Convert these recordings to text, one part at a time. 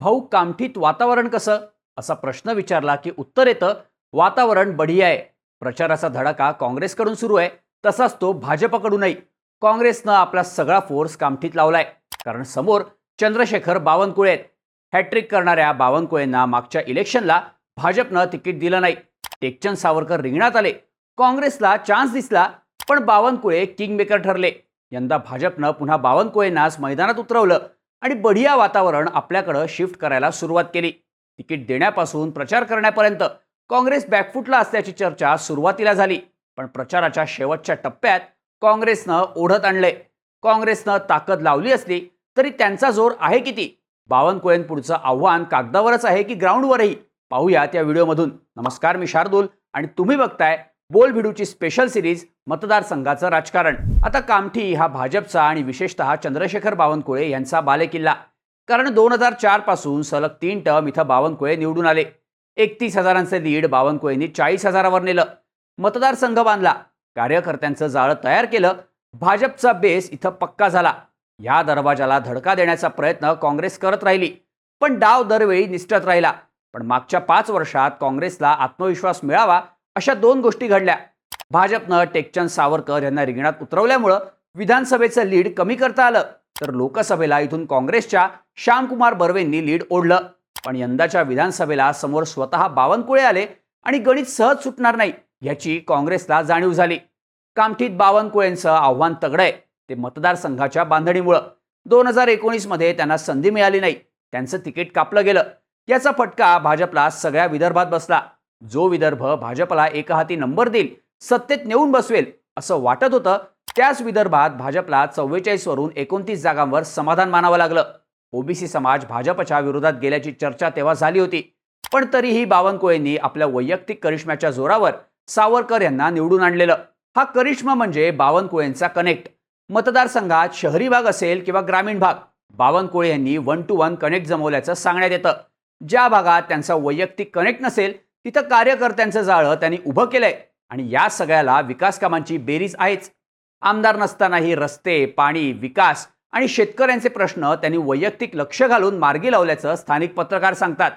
भाऊ कामठीत वातावरण कसं? असा प्रश्न विचारला की उत्तर येतं वातावरण बढिया आहे. प्रचाराचा धडाका काँग्रेसकडून सुरू आहे. तसाच तो भाजपकडूनही. काँग्रेसनं आपला सगळा फोर्स कामठीत लावलाय. कारण समोर चंद्रशेखर बावनकुळे आहेत. हॅट्रिक करणाऱ्या बावनकुळेंना मागच्या इलेक्शनला भाजपनं तिकीट दिलं नाही. टेकचंद सावरकर रिंगणात आले. काँग्रेसला चान्स दिसला पण बावनकुळे किंगमेकर ठरले. यंदा भाजपनं पुन्हा बावनकुळेंनाच मैदानात उतरवलं. आणि बढिया वातावरण आपल्याकडं शिफ्ट करायला सुरुवात केली. तिकीट देण्यापासून प्रचार करण्यापर्यंत काँग्रेस बॅकफुटला असल्याची चर्चा सुरुवातीला झाली. पण प्रचाराच्या शेवटच्या टप्प्यात काँग्रेसनं ओढत आणले. काँग्रेसनं ताकद लावली असली तरी त्यांचा जोर आहे किती? बावनकुळेंपुढचं आव्हान कागदावरच आहे की ग्राउंडवरही पाहूयात या व्हिडिओमधून. नमस्कार मी शार्दूल आणि तुम्ही बघताय बोल भिडूची स्पेशल सिरीज मतदारसंघाचं राजकारण. आता कामठी हा भाजपचा आणि विशेषतः चंद्रशेखर बावनकुळे यांचा बालेकिल्ला. कारण दोन हजार चारपासून सलग तीन टर्म इथं बावनकुळे निवडून आले. एकतीस हजारांचे लीड बावनकुळेंनी चाळीस हजारावर नेलं. मतदारसंघ बांधला. कार्यकर्त्यांचं जाळं तयार केलं. भाजपचा बेस इथं पक्का झाला. या दरवाजाला धडका देण्याचा प्रयत्न काँग्रेस करत राहिली. पण डाव दरवेळी निष्ठत राहिला. पण मागच्या पाच वर्षात काँग्रेसला आत्मविश्वास मिळावा अशा दोन गोष्टी घडल्या. भाजपनं टेकचंद सावरकर यांना रिंगणात उतरवल्यामुळं विधानसभेचं लीड कमी करता आलं. तर लोकसभेला इथून काँग्रेसच्या श्यामकुमार बर्वेंनी लीड ओढलं. पण यंदाच्या विधानसभेला समोर स्वतः बावनकुळे आले आणि गणित सहज सुटणार नाही याची काँग्रेसला जाणीव झाली. कामठीत बावनकुळेंचं आव्हान तगडं आहे ते मतदारसंघाच्या बांधणीमुळं. दोन हजार एकोणीसमध्ये त्यांना संधी मिळाली नाही त्यांचं तिकीट कापलं गेलं. याचा फटका भाजपला सगळ्या विदर्भात बसला. जो विदर्भ भाजपला एकहाती नंबर देईल सत्तेत नेऊन बसवेल असं वाटत होतं त्याच विदर्भात भाजपला चव्वेचाळीस वरून एकोणतीस जागांवर समाधान मानावं लागलं. ओबीसी समाज भाजपच्या विरोधात गेल्याची चर्चा तेव्हा झाली होती. पण तरीही बावनकुळेंनी आपल्या वैयक्तिक करिश्म्याच्या जोरावर सावरकर यांना निवडून आणलेलं. हा करिश्मा म्हणजे बावनकुळेंचा कनेक्ट. मतदारसंघात शहरी भाग असेल किंवा ग्रामीण भाग बावनकुळे यांनी वन टू वन कनेक्ट जमवल्याचं सांगण्यात येतं. ज्या भागात त्यांचा वैयक्तिक कनेक्ट नसेल तिथं कार्यकर्त्यांचं जाळं त्यांनी उभं केलंय आणि या सगळ्याला विकास कामांची बेरीज आहेच. आमदार नसतानाही रस्ते पाणी विकास आणि शेतकऱ्यांचे प्रश्न त्यांनी वैयक्तिक लक्ष घालून मार्गी लावल्याचं स्थानिक पत्रकार सांगतात.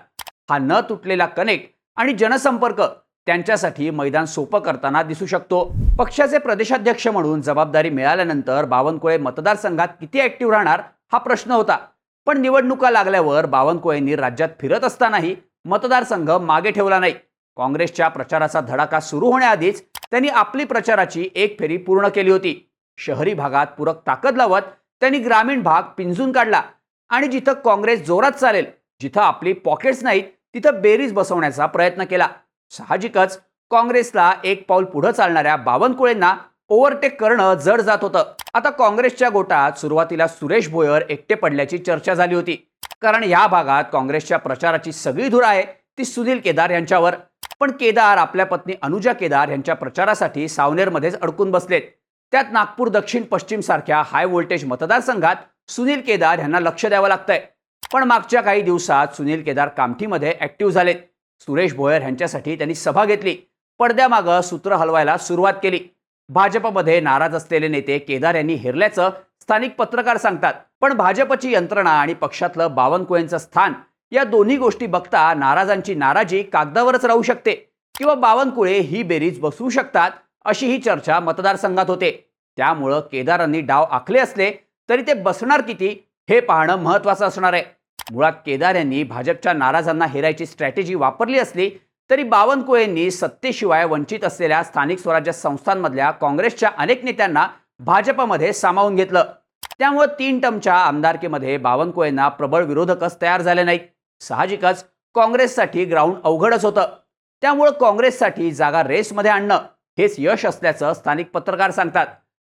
हा न तुटलेला कनेक्ट आणि जनसंपर्क त्यांच्यासाठी मैदान सोपं करताना दिसू शकतो. पक्षाचे प्रदेशाध्यक्ष म्हणून जबाबदारी मिळाल्यानंतर बावनकुळे मतदारसंघात किती ऍक्टिव्ह राहणार हा प्रश्न होता. पण निवडणुका लागल्यावर बावनकुळेंनी राज्यात फिरत असतानाही मतदारसंघ मागे ठेवला नाही. काँग्रेसच्या प्रचाराचा धडाका सुरू होण्याआधीच त्यांनी आपली प्रचाराची एक फेरी पूर्ण केली होती. शहरी भागात पूरक ताकद लावत त्यांनी ग्रामीण भाग पिंजून काढला आणि जिथं काँग्रेस जोरात चालेल जिथं आपली पॉकेट्स नाहीत तिथं बेरीज बसवण्याचा प्रयत्न केला. साहजिकच काँग्रेसला एक पाऊल पुढं चालणाऱ्या बावनकुळेंना ओव्हरटेक करणं जड जात होतं. आता काँग्रेसच्या गोटात सुरुवातीला सुरेश भोयर एकटे पडल्याची चर्चा झाली होती. कारण या भागात काँग्रेसच्या प्रचाराची सगळी धूर आहे. ती सुनील केदार यांच्यावर. पण केदार आपल्या पत्नी अनुजा केदार यांच्या प्रचारासाठी सावनेरमध्येच अडकून बसलेत. त्यात नागपूर दक्षिण पश्चिम सारख्या हाय व्होल्टेज मतदारसंघात सुनील केदार यांना लक्ष द्यावं लागतंय. पण मागच्या काही दिवसात सुनील केदार कामठीमध्ये ऍक्टिव्ह झालेत. सुरेश भोयर यांच्यासाठी त्यांनी सभा घेतली. पडद्यामागं सूत्र हलवायला सुरुवात केली. भाजपमध्ये नाराज असलेले नेते केदार यांनी हेरल्याचं स्थानिक पत्रकार सांगतात. पण भाजपची यंत्रणा आणि पक्षातलं बावनकुळेंचं स्थान या दोन्ही गोष्टी बघता नाराजांची नाराजी कागदावरच राहू शकते किंवा बावनकुळे ही बेरीज बसवू शकतात अशी ही चर्चा मतदारसंघात होते. त्यामुळं केदारांनी डाव आखले असले तरी ते बसणार किती हे पाहणं महत्वाचं असणार आहे. मुळात केदार यांनी भाजपच्या नाराजांना हेरायची स्ट्रॅटेजी वापरली असली तरी बावनकुळेंनी सत्तेशिवाय वंचित असलेल्या स्थानिक स्वराज्य संस्थांमधल्या काँग्रेसच्या अनेक नेत्यांना भाजपमध्ये सामावून घेतलं. त्यामुळे तीन टमच्या आमदारकीमध्ये बावनकुळेंना प्रबळ विरोधकच तयार झाले नाहीत. साहजिकच काँग्रेससाठी ग्राउंड अवघडच होतं. त्यामुळं काँग्रेससाठी जागा रेसमध्ये आणणं हेच यश असल्याचं स्थानिक पत्रकार सांगतात.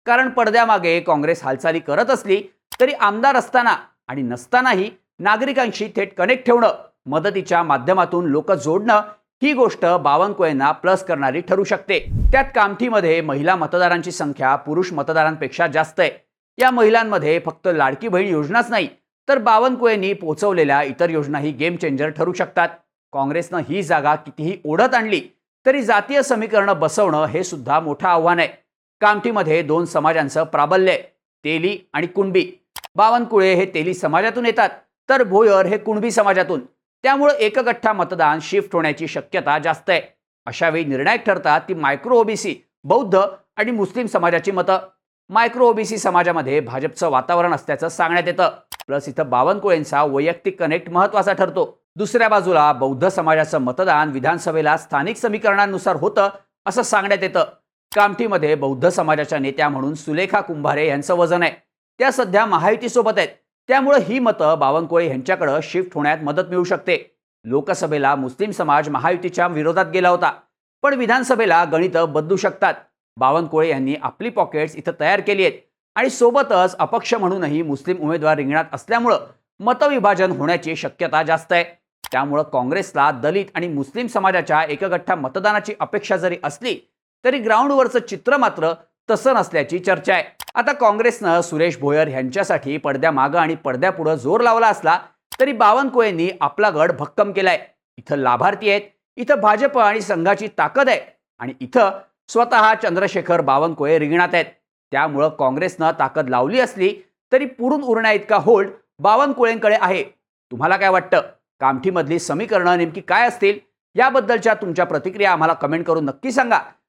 कारण पडद्यामागे काँग्रेस हालचाली करत असली तरी आमदार असताना आणि नसतानाही नागरिकांशी थेट कनेक्ट ठेवणं मदतीच्या माध्यमातून लोक जोडणं ही गोष्ट बावनकुळेंना प्लस करणारी ठरू शकते. त्यात कामठीमध्ये महिला मतदारांची संख्या पुरुष मतदारांपेक्षा जास्त आहे. या महिलांमध्ये फक्त लाडकी बहीण योजनाच नाही तर बावनकुळेंनी पोहोचवलेल्या इतर योजनाही गेम चेंजर ठरू शकतात. काँग्रेसनं ही जागा कितीही ओढत आणली तरी जातीय समीकरणं बसवणं हे सुद्धा मोठं आव्हान आहे. कामठीमध्ये दोन समाजांचं प्राबल्य आहे तेली आणि कुणबी. बावनकुळे हे तेली समाजातून येतात तर भोयर हे कुणबी समाजातून. त्यामुळं एकगठ्ठा मतदान शिफ्ट होण्याची शक्यता जास्त आहे. अशावेळी निर्णायक ठरतात ती मायक्रो ओबीसी बौद्ध आणि मुस्लिम समाजाची मतं. मायक्रो ओबीसी समाजामध्ये भाजपचं वातावरण असल्याचं सांगण्यात येतं. प्लस इथं बावनकुळेंचा वैयक्तिक कनेक्ट महत्त्वाचा ठरतो. दुसऱ्या बाजूला बौद्ध समाजाचं मतदान विधानसभेला स्थानिक समीकरणांनुसार होतं असं सांगण्यात येतं. कामठीमध्ये बौद्ध समाजाच्या नेत्या म्हणून सुलेखा कुंभारे यांचं वजन आहे. त्या सध्या महायुतीसोबत आहेत. त्यामुळं ही मतं बावनकुळे यांच्याकडं शिफ्ट होण्यात मदत मिळू शकते. लोकसभेला मुस्लिम समाज महायुतीच्या विरोधात गेला होता. पण विधानसभेला गणितं बदलू शकतात. बावनकुळे यांनी आपली पॉकेट्स इथं तयार केली आहेत. आणि सोबतच अपक्ष म्हणूनही मुस्लिम उमेदवार रिंगणात असल्यामुळं मतविभाजन होण्याची शक्यता जास्त आहे. त्यामुळं काँग्रेसला दलित आणि मुस्लिम समाजाच्या एकगठ्ठा मतदानाची अपेक्षा जरी असली तरी ग्राउंडवरचं चित्र मात्र तसं नसल्याची चर्चा आहे. आता काँग्रेसनं सुरेश भोयर यांच्यासाठी पडद्यामागं आणि पडद्यापुढं जोर लावला असला तरी बावनकुळेंनी आपला गड भक्कम केलाय. इथं लाभार्थी आहेत. इथं भाजप आणि संघाची ताकद आहे. आणि इथं स्वतः चंद्रशेखर बावनकुळे रिंगणात आहेत. त्यामुळं काँग्रेसनं ताकद लावली असली तरी पुरून उरण्या इतका होल्ड बावनकुळेंकडे आहे. तुम्हाला काय वाटतं? कामठीमधली समीकरणं नेमकी काय असतील? याबद्दलच्या तुमच्या प्रतिक्रिया आम्हाला कमेंट करून नक्की सांगा.